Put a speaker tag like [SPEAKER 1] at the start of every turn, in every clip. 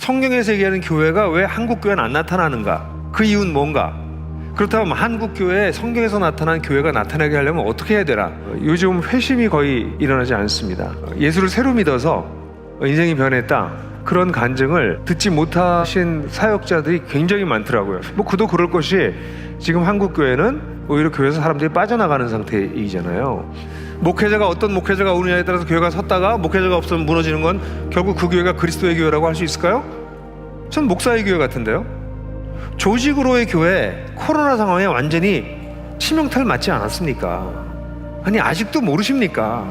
[SPEAKER 1] 성경에서 얘기하는 교회가 왜 한국 교회는 안 나타나는가? 그 이유는 뭔가? 그렇다면 한국 교회에 성경에서 나타난 교회가 나타나게 하려면 어떻게 해야 되나? 요즘 회심이 거의 일어나지 않습니다. 예수를 새로 믿어서 인생이 변했다. 그런 간증을 듣지 못하신 사역자들이 굉장히 많더라고요. 뭐 그도 그럴 것이 지금 한국 교회는 오히려 교회에서 사람들이 빠져나가는 상태이잖아요. 목회자가 어떤 목회자가 오느냐에 따라서 교회가 섰다가 목회자가 없으면 무너지는 건 결국 그 교회가 그리스도의 교회라고 할 수 있을까요? 전 목사의 교회 같은데요. 조직으로의 교회 코로나 상황에 완전히 치명타를 맞지 않았습니까? 아니 아직도 모르십니까?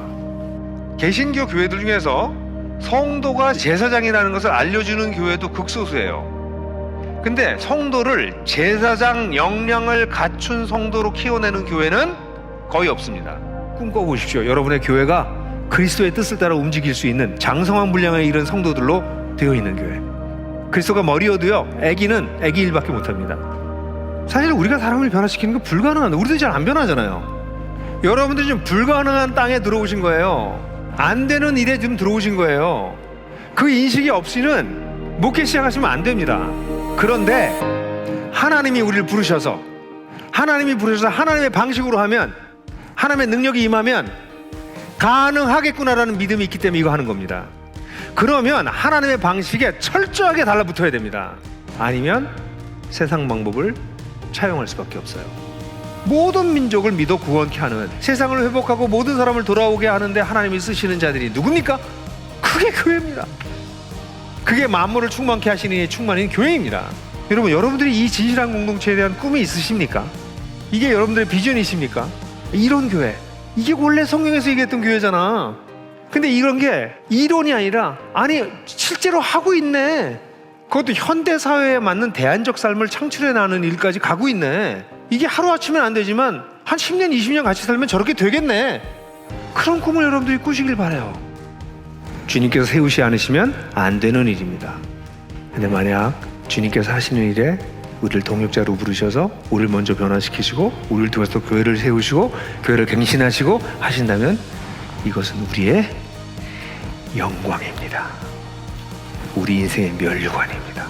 [SPEAKER 1] 개신교 교회들 중에서 성도가 제사장이라는 것을 알려주는 교회도 극소수예요. 근데 성도를 제사장 역량을 갖춘 성도로 키워내는 교회는 거의 없습니다. 꿈꿔보십시오. 여러분의 교회가 그리스도의 뜻을 따라 움직일 수 있는 장성한 분량에 이른 성도들로 되어 있는 교회. 그리스도가 머리여도요, 아기는 아기 일밖에 못합니다. 사실 우리가 사람을 변화시키는 건 불가능한데 우리도 잘 안 변하잖아요. 여러분들 지금 불가능한 땅에 들어오신 거예요. 안 되는 일에 지금 들어오신 거예요. 그 인식이 없이는 목회 시작하시면 안 됩니다. 그런데 하나님이 우리를 부르셔서 하나님이 부르셔서 하나님의 방식으로 하면 하나님의 능력이 임하면 가능하겠구나라는 믿음이 있기 때문에 이거 하는 겁니다. 그러면 하나님의 방식에 철저하게 달라붙어야 됩니다. 아니면 세상 방법을 차용할 수밖에 없어요. 모든 민족을 믿어 구원케 하는 세상을 회복하고 모든 사람을 돌아오게 하는데 하나님이 쓰시는 자들이 누굽니까? 그게 교회입니다. 그게 만물을 충만케 하시는 충만인 교회입니다. 여러분, 여러분들이 이 진실한 공동체에 대한 꿈이 있으십니까? 이게 여러분들의 비전이십니까? 이런 교회. 이게 원래 성경에서 얘기했던 교회잖아. 근데 이런 게 이론이 아니라 아니 실제로 하고 있네. 그것도 현대 사회에 맞는 대안적 삶을 창출해 나가는 일까지 가고 있네. 이게 하루 아침엔 안 되지만 한 10년, 20년 같이 살면 저렇게 되겠네. 그런 꿈을 여러분들이 꾸시길 바래요. 주님께서 세우시 않으시면 안 되는 일입니다. 근데 만약 주님께서 하시는 일에 우리를 동역자로 부르셔서 우리를 먼저 변화시키시고 우리를 통해서 교회를 세우시고 교회를 갱신하시고 하신다면 이것은 우리의 영광입니다. 우리 인생의 멸류관입니다.